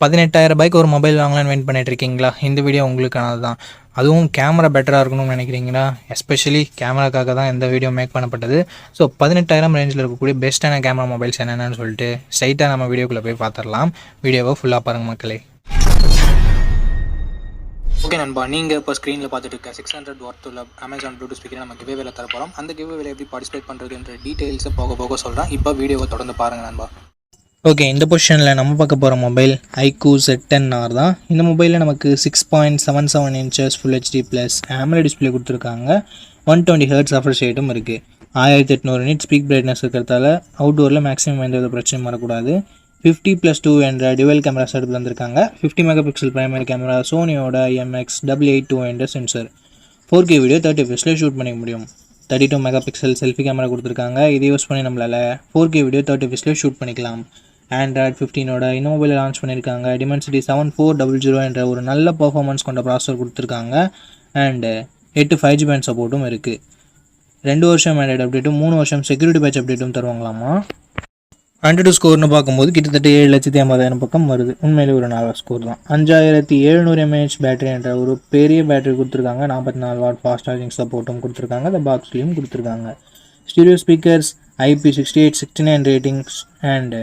பதினெட்டாயிரம் ரூபாய்க்கு ஒரு மொபைல் வாங்கலாம்னு வெயிட் பண்ணிட்டு இருக்கீங்களா இந்த வீடியோ உங்களுக்கானது தான் அதுவும் கேமரா பெட்டராக இருக்கணும்னு நினைக்கிறீங்களா? எஸ்பெஷலி கேமராக்காக தான் இந்த வீடியோ மேக் பண்ணப்பட்டது. ஸோ பதினெட்டாயிரம் ரேஞ்சில் இருக்கக்கூடிய பெஸ்ட்டான கேமரா மொபைல்ஸ் என்னென்னு சொல்லிட்டு ஸ்ட்ரைட்டாக நம்ம வீடியோக்குள்ளே போய் பார்த்துடலாம் வீடியோவை ஃபுல்லாக பாருங்கள் மக்களே. ஓகே நண்பா நீங்கள் இப்போ ஸ்க்ரீனில் பார்த்துட்டு இருக்க சிக்ஸ் ஹண்ட்ரட் ஒர்த் உள்ள அமேசான் ப்ளூடூத் ஸ்பீக்கரை நம்ம கிவேவேல தர போகிறோம் அந்த கிவேவேல எப்படி பார்ட்டிசிபேட் பண்ணுறதுன்ற டீட்டெயில்ஸை போக போக சொல்கிறேன் இப்போ வீடியோவை தொடர்ந்து பாருங்கள் நண்பா. ஓகே இந்த பொசிஷனில் நம்ம பார்க்க போகிற mobile iQOO Z ten R தான். இந்த மொபைலில் நமக்கு six point seven seven inches full HD plus AMOLED display கொடுத்துருக்காங்க. ஒன் டுவெண்ட்டி ஹர்ட்ஸ் அஃபர் ஷேட்டும் இருக்குது ஆயிரத்தி எட்நூறு யூனிட் ஸ்பீக் பிரைட்னஸ் இருக்கிறதால அவுட்டோரில் மேக்ஸிமம் எந்த வித பிரச்சனையும் வரக்கூடாது. ஃபிஃப்டி ப்ளஸ் டூ என்ற டிவல் கேமரா செட் வந்திருக்காங்க fifty mega pixel primary camera சோனியோட MX double eight two என்ற sensor four K video thirty எஃப்எஸில் shoot பண்ணிக்க முடியும். Thirty two mega pixel selfie camera கொடுத்துருக்காங்க. இதை யூஸ் பண்ணி நம்மளால் ஃபோர் கே வீடியோ தேர்ட்டி எஃப்எஸில் ஷூட் பண்ணிக்கலாம். ஆண்ட்ராய்ட் ஃபிஃப்டீனோட இன்னோவில் லான்ச் பண்ணியிருக்காங்க Dimensity seven four double zero என்ற ஒரு நல்ல பர்ஃபார்மன்ஸ் கொண்ட ப்ராசஸர் கொடுத்துருக்காங்க. அண்டு எட்டு ஃபைவ் ஜி பேண்ட் சப்போர்ட்டும் இருக்குது ரெண்டு வருஷம் ஆண்ட்ராய்டு அப்டேட்டும் மூணு வருஷம் செக்யூரிட்டி பேட்ச் அப்டேட்டும் தருவாங்களாமா? ஆண்ட்ராய்டு ஸ்கோர்னு பார்க்கும்போது கிட்டத்தட்ட ஏழு லட்சத்தி ஐம்பதாயிரம் பக்கம் வருது. உண்மையிலே ஒரு நல்ல ஸ்கோர் தான். அஞ்சாயிரத்தி எழுநூறு எம்ஏஹெச் பேட்டரி என்ற ஒரு பெரிய பேட்டரி கொடுத்துருக்காங்க. நாற்பத்தி நாலு வாட் ஃபாஸ்ட் சார்ஜிங் சப்போர்ட்டும் கொடுத்துருக்காங்க. அந்த பாக்ஸ்லேயும் கொடுத்துருக்காங்க. Stereo speakers IP sixty eight sixty nine ratings and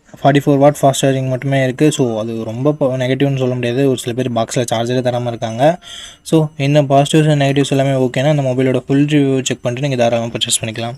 Forty four watt fast charging மட்டுமே இருக்குது ஸோ அது ரொம்ப நெகட்டிவ்னு சொல்ல முடியாது. ஒரு சில பேர் பாக்ஸில் சார்ஜரே தராமல் இருக்காங்க. ஸோ இந்த பாசிட்டிவ்ஸ் அண்ட் நெகட்டிவ்ஸ் எல்லாமே ஓகேனா அந்த மொபைலோட ஃபுல் ரிவ்யூ செக் பண்ணிட்டு நீங்கள் தாராளமாக பர்ச்சேஸ் பண்ணிக்கலாம்.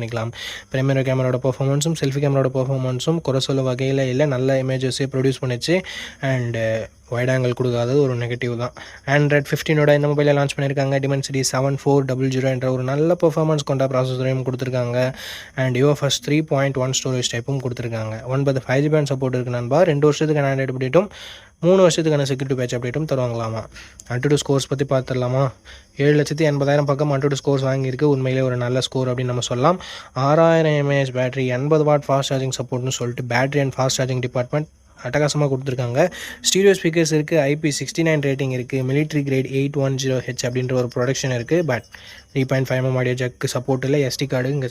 பண்ணிக்கலாம். ப்ரைமரி கேமராவோட பர்ஃபார்மன்ஸும் செல்ஃபி கேமராவோட பர்ஃபார்மன்ஸும் குறை சொல்ல வகையில் இல்லை நல்ல இமேஜஸே ப்ரொடியூஸ் பண்ணிச்சு. அண்டு வைட் ஆங்கிள் கொடுக்காதது ஒரு நெகட்டிவ் தான். ஆண்ட்ராய்ட் ஃபிஃப்டீனோட இந்த மொபைலை லான்ச் பண்ணியிருக்காங்க Dimensity seven four double zero என்ற ஒரு நல்ல பெர்ஃபார்மன்ஸ் கொண்ட ப்ராசஸரையும் கொடுத்துருக்காங்க. And UFS three point one storage டைப்பும் கொடுத்துருக்காங்க. ஒன்பது ஃபைவ் ஜி சப்போர்ட் இருக்கு நண்பா. ரெண்டு வருஷத்துக்கு ஆண்ட்ராய்டு அப்டேட்டும் மூணு வருஷத்துக்கான செக்யூரிட்டி பேட்ச் அப்டேட்டும் தருவாங்களாமா? அன்டு ஸ்கோர்ஸ் பற்றி பார்த்துடலாமா ஏழு லட்சத்தி எண்பதாயிரம் பக்கம் அன்டு ஸ்கோர்ஸ் வாங்கியிருக்கு. உண்மையிலே ஒரு நல்ல ஸ்கோர் அப்படின்னு நம்ம சொல்லலாம். ஆறாயிரம் எம்ஏஹெச் பேட்டரி எண்பது வாட் ஃபாஸ்ட் சார்ஜிங் சப்போர்ட்னு சொல்லிட்டு battery and fast charging department அட்டகாசமாக கொடுத்துருக்காங்க. ஸ்டீரியோ ஸ்பீக்கர்ஸ் இருக்குது ஐபி சிக்ஸ்டி நைன் ரேட்டிங் இருக்குது military grade eight one zero H அப்படின்ற ஒரு ப்ரொடக்ஷன் இருக்குது but three point five M audio jack support இல்லை எஸ்டி கார்டு இங்கே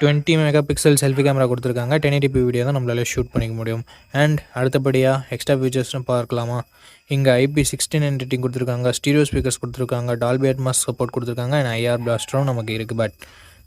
Twenty mega pixel selfie camera கொடுத்துருக்காங்க. டென் எயிட்டி வீடியோ தான் நம்மளால ஷூட் பண்ணிக்க முடியும். அண்ட் அடுத்தபடியாக எக்ஸ்ட்ரா ஃபீச்சர்ஸ்னு பார்க்கலாமா? இங்கே ஐபி சிக்ஸ்டீன் ரேட்டிங் கொடுத்துருக்காங்க ஸ்டீரியோ ஸ்பீக்கர்ஸ் கொடுத்துருக்காங்க டால்பி அட்மாஸ் சப்போர்ட் கொடுத்துருக்காங்க அண்ட் ஐஆர் பிளாஸ்டரும் நமக்கு இருக்குது but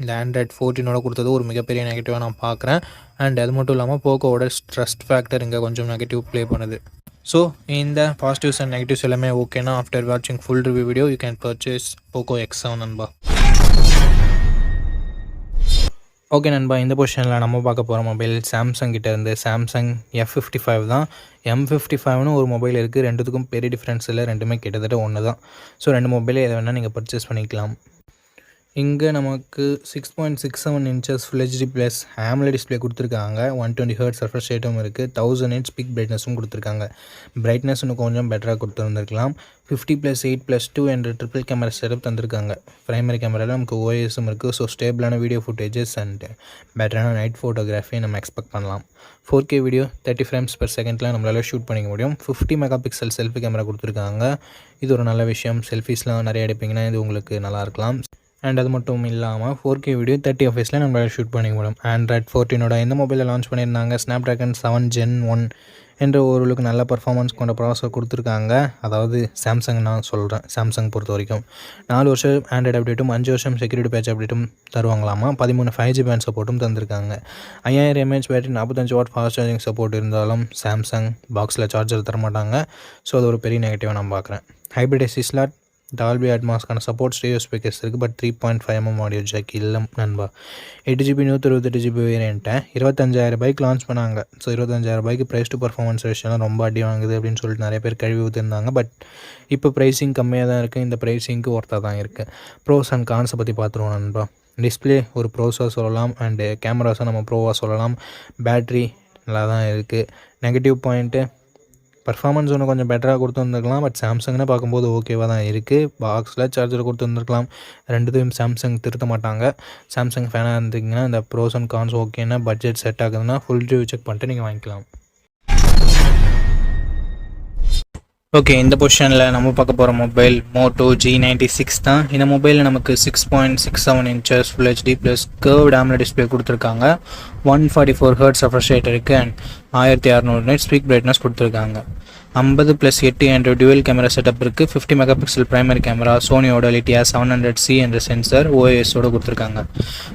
இந்த ஆண்ட்ராய்ட் ஃபோர்டீனோட கொடுத்தது ஒரு மிகப்பெரிய நெகட்டிவாக நான் பார்க்குறேன். அண்ட் அது மட்டும் இல்லாமல் போக்கோவோட ஸ்ட்ரெஸ்ட் ஃபேக்டர் இங்கே கொஞ்சம் நெகட்டிவ் ப்ளே பண்ணுது. ஸோ இந்த பாசிட்டிவ்ஸ் அண்ட் நெகட்டிவ்ஸ் எல்லாமே ஓகேனா ஆஃப்டர் வாட்சிங் full review video you can purchase Poco X seven நண்பா. ஓகே நண்பா இந்த பொசிஷனில் நம்ம பார்க்க போகிற மொபைல் சாம்சங் கிட்ட இருந்து சாம்சங் எஃப் ஃபிஃப்டி ஃபைவ் தான். எம் ஃபிஃப்டி ஃபைவ்னு ஒரு மொபைல் இருக்குது ரெண்டுத்துக்கும் பெரிய டிஃப்ரென்ஸ் இல்லை ரெண்டுமே கிட்டத்தட்ட ஒன்று தான் ஸோ ரெண்டு மொபைலே எதை வேணால் நீங்கள் பர்ச்சேஸ் பண்ணிக்கலாம். இங்கே நமக்கு six point six seven inches full HD plus AMOLED display கொடுத்துருக்காங்க. ஒன் டுவெண்ட்டி ஹர்ட்ஸ் ரெஃப்ரெஷ் ரேட்டும் இருக்குது தௌசண்ட் எயிட் ஸ்பீக் பிரைட்னஸும் கொடுத்துருக்காங்க. பிரைட்னஸ் இன்னும் கொஞ்சம் பெட்டராக கொடுத்துருந்துருக்கலாம். Fifty plus eight plus two என்ற ட்ரிபிள் கேமரா செட்டப் தந்திருக்காங்க. ப்ரைமரி கேமராவில் நமக்கு ஓஎஸும் இருக்குது ஸோ ஸ்டேபிளான வீடியோ ஃபுட்டேஜஸ் அண்ட் பெட்டரான நைட் ஃபோட்டோகிராஃபி நம்ம எக்ஸ்பெக்ட் பண்ணலாம். Four K video thirty frames per செகண்டில் நம்மளால ஷூட் பண்ணிக்க முடியும். Fifty mega pixel selfie camera கொடுத்துருக்காங்க. இது ஒரு நல்ல விஷயம். செல்ஃபீஸ்லாம் நிறைய எடுப்பீங்கன்னா இது உங்களுக்கு நல்லா இருக்கலாம். அண்ட் அது மட்டும் இல்லாமல் ஃபோர் கே வீடியோ தேர்ட்டி எஃப்எஸில் நம்மளால் ஷூட் பண்ணிக்க முடியும். ஆண்ட்ராய்ட் ஃபோர்டீனோட இந்த மொபைலில் லான்ச் பண்ணியிருந்தாங்க. Snapdragon seven gen one என்ற ஓரளவுக்கு நல்ல பர்ஃபார்மன்ஸ் கொண்ட ப்ராசஸர் கொடுத்துருக்காங்க. அதாவது சாம்சங் நான் சொல்கிறேன் சாம்சங் பொறுத்த வரைக்கும். நாலு வருஷம் ஆண்ட்ராய்டு அப்டேட்டும் அஞ்சு வருஷம் செக்யூரிட்டி பேட்ச் அப்டேட்டும் தருவாங்களாமா? பதிமூணு ஃபைவ் ஜி பேண்ட் சப்போர்ட்டும் தந்திருக்காங்க. ஐயாயிரம் எம்ஏஹெச் பேட்டரி நாற்பத்தஞ்சு வாட் ஃபாஸ்ட் சார்ஜிங் சப்போர்ட் இருந்தாலும் சாம்சங் பாக்ஸில் சார்ஜர் தரமாட்டாங்க. ஸோ அது ஒரு பெரிய நெகட்டிவாக நான் பார்க்குறேன். ஹைப்ரிட் எஸ்இஸ்லாட் டால்பி அட்மாஸ்க்கான சப்போர்ட் ஸ்டேஜ் ஸ்பீக்கர்ஸ் இருக்குது but three point five mm audio jack இல்லை நண்பா. எட்டு ஜிபி நூற்றி இருபத்தெட்டு ஜிபி வேறேன்ட்டேன் இருபத்தஞ்சாயிரம் பைக் லான்ச் பண்ணாங்க. ஸோ இருபத்தஞ்சாயிரம் பைக்கு ப்ரைஸ் டு பர்ஃபார்மன்ஸ் ரேஷியோலாம் ரொம்ப அடி வாங்குது அப்படின்னு சொல்லிட்டு நிறைய பேர் கழுவி ஊற்றிருந்தாங்க பட் இப்போ ப்ரைஸிங் கம்மியாக தான் இருக்குது இந்த ப்ரைஸிங்க்கு ஒர்த்தாக தான் இருக்குது ப்ரோஸ் அண்ட் கான்ஸை பற்றி பார்த்துருவோம் நண்பா. டிஸ்பிளே ஒரு ப்ரோஸாக சொல்லலாம் அண்டு கேமராஸை நம்ம ப்ரோவாக சொல்லலாம். பேட்ரி நல்லா தான் இருக்குது நெகட்டிவ் பாயிண்ட்டு பர்ஃபார்மன்ஸ் ஒன்று கொஞ்சம் பெட்டராக கொடுத்துருந்துருக்கலாம் பட் சாம்சங்னு பார்க்கும்போது ஓகேவாக தான் இருக்குது பாக்ஸில் சார்ஜர் கொடுத்துருந்துருக்கலாம் ரெண்டுத்தையும் சாம்சங் திருத்த மாட்டாங்க. சாம்சங் ஃபேனாக இருந்தீங்கன்னா இந்த ப்ரோஸ் அண்ட் கான்ஸ் ஓகேன்னா பட்ஜெட் செட் ஆகுதுன்னா ஃபுல் ரிவ்யூ செக் பண்ணிட்டு நீங்கள் வாங்கிக்கலாம். ஓகே இந்த பொசிஷனில் நம்ம பார்க்க போகிற mobile Moto G ninety six தான். இந்த மொபைலில் நமக்கு six point six seven inches full HD plus curve டேம்ல display கொடுத்துருக்காங்க. One forty four hertz refresh rate இருக்குது அண்ட் ஆயிரத்தி அறநூறு நைட் ஸ்பீக் பிரைட்னஸ் கொடுத்துருக்காங்க. ஐம்பது ப்ளஸ் எட்டு என்ற டுவெல் கேமரா செட்டப் இருக்குது fifty mega pixel primary camera சோனியோட லிட்டியா செவன் ஹண்ட்ரட் சி என்ற சென்சர் ஓஎஸோடு கொடுத்துருக்காங்க.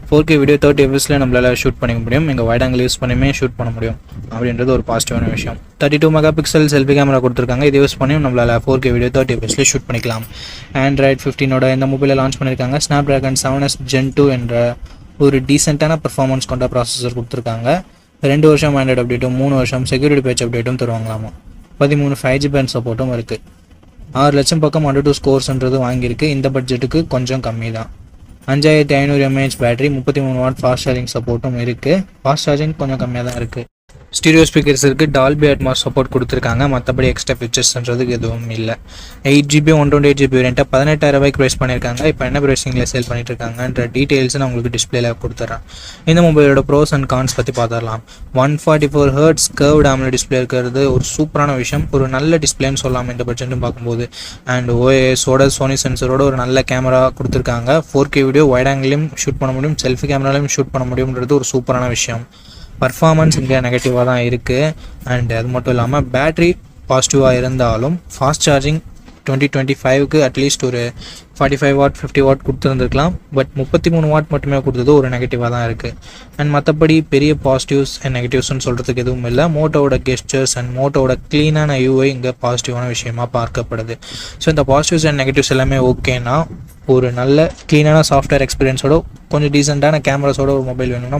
ஃபோர் கே வீடியோ தேர்ட்டி எஃப்எஸில் நம்மளால் ஷூட் பண்ணிக்க முடியும். எங்கள் வைட் ஆங்கிள் யூஸ் பண்ணியுமே ஷூட் பண்ண முடியும். அப்படின்றது ஒரு பாசிட்டிவான விஷயம். Thirty two megapixel selfie camera கொடுத்துருக்காங்க. இது யூஸ் பண்ணியும் நம்மளால் ஃபோர் கே வீடியோ தேர்ட்டி எஃப்எஸில் ஷூட் பண்ணிக்கலாம். ஆண்ட்ராய்ட் ஃபிஃப்டினோட இந்த மொபைலில் லான்ச் பண்ணியிருக்காங்க Snapdragon seven S gen two என்ற ஒரு டீசெண்டான பர்ஃபார்மன்ஸ் கொண்ட ப்ராசஸர் கொடுத்துருக்காங்க. ரெண்டு வருஷம் ஆண்ட்ராய்டு அப்டேட்டும் மூணு வருஷம் செக்யூரிட்டி பேட்ச் அப்டேட்டும் தருவாங்களாமா? பதிமூணு ஃபைவ் ஜி பேண்ட் சப்போர்ட்டும் இருக்குது ஆறு லட்சம் பக்கம் ஒன் டூ ஸ்கோர்ஸ்ன்றது வாங்கியிருக்கு. இந்த பட்ஜெட்டுக்கு கொஞ்சம் கம்மி தான் அஞ்சாயிரத்தி ஐநூறு எம்ஏஹெச் பேட்டரி முப்பத்தி மூணு வாட் ஃபாஸ்ட் சார்ஜிங் சப்போர்ட்டும் இருக்குது ஃபாஸ்ட் சார்ஜிங் கொஞ்சம் கம்மியாக தான் இருக்குது ஸ்டீரியோ ஸ்பீக்கர்ஸ் இருக்குது டால்பி அட்மாஸ் சப்போர்ட் கொடுத்துருக்காங்க. மற்றபடி எக்ஸ்ட்ரா ஃபீச்சர்ஸ்ன்றதுக்கு எதுவும் இல்லை. Eight GB one twenty eight GB வேரியண்ட்டை பதினெட்டாயிரம் ரூபாய்க்கு ப்ரைஸ் பண்ணியிருக்காங்க இப்போ என்ன ப்ரைஸிங்கில் சேல் பண்ணிட்டு இருக்காங்கன்ற டீட்டெயில்ஸ் நான் உங்களுக்கு டிஸ்பிளேல கொடுத்துட்றேன் இந்த மொபைலோட ப்ரோஸ் அண்ட் கான்ஸ் பற்றி பார்த்துடலாம் one forty four hertz curve AMOLED display இருக்கிறது ஒரு சூப்பரான விஷயம். ஒரு நல்ல டிஸ்பிளேன்னு சொல்லலாம் இந்த பட்ஜெட்டும் பார்க்கும்போது. அண்ட் ஓஎஸோட சோனி சென்சரோட ஒரு நல்ல கேமரா கொடுத்துருக்காங்க. ஃபோர் கே வீடியோ வைட் ஆங்கிலையும் ஷூட் பண்ண முடியும். செல்ஃபி கேமராலையும் ஷூட் பண்ண முடியும்ன்றது ஒரு சூப்பரான விஷயம். பர்ஃபார்மன்ஸ் இங்கே நெகட்டிவாக தான் இருக்குது அண்ட் அது மட்டும் இல்லாமல் பேட்ரி பாசிட்டிவாக இருந்தாலும் ஃபாஸ்ட் சார்ஜிங் டுவெண்ட்டி டுவெண்ட்டி ஃபைவ்க்கு அட்லீஸ்ட் ஒரு forty five watt fifty watt கொடுத்துருந்துருக்கலாம். But முப்பத்தி மூணு வாட் மட்டுமே கொடுத்தது ஒரு நெகட்டிவாக தான் இருக்குது அண்ட் மற்றபடி பெரிய பாசிட்டிவ்ஸ் அண்ட் நெகட்டிவ்ஸ்னு சொல்கிறதுக்கு எதுவும் இல்லை. மோட்டோட கெஸ்டர்ஸ் அண்ட் மோட்டோட க்ளீனான யூஐ இங்கே பாசிட்டிவான விஷயமா பார்க்கப்படுது. ஸோ இந்த பாசிட்டிவ்ஸ் அண்ட் நெகட்டிவ்ஸ் எல்லாமே ஓகேனா ஒரு நல்ல க்ளீனான சாஃப்ட்வேர் எக்ஸ்பீரியன்ஸோட கொஞ்சம் டீசெண்டான கேமராஸோட ஒரு மொபைல் வேணும்னா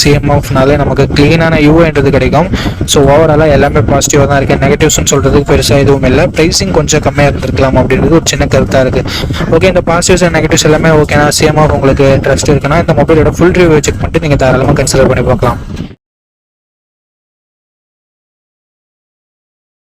சிஎம்எஃப்னாலே நமக்கு க்ளீனான யூஏன்றது கிடைக்கும். ஸோ ஓவராலாக எல்லாமே பாசிட்டிவாக தான் இருக்குது நெகட்டிவ்ஸ்னு சொல்கிறதுக்கு பெருசாக எதுவும் இல்லை. ப்ரைஸிங் கொஞ்சம் கம்மியாக இருந்திருக்கலாம் அப்படின்றது ஒரு சின்ன கருத்தாக இருக்குது ஓகே இந்த பாசிட்டிவ்ஸ் அண்ட் நெகட்டிவ்ஸ் எல்லாமே ஓகேனா சிஎம்ஆஃப் உங்களுக்கு ட்ரஸ்ட் இருக்குன்னா இந்த மொபைலோட ஃபுல் ரிவ்யூ செக் பண்ணிட்டு நீங்கள் தாராளமாக கன்சிடர் பண்ணி பார்க்கலாம்.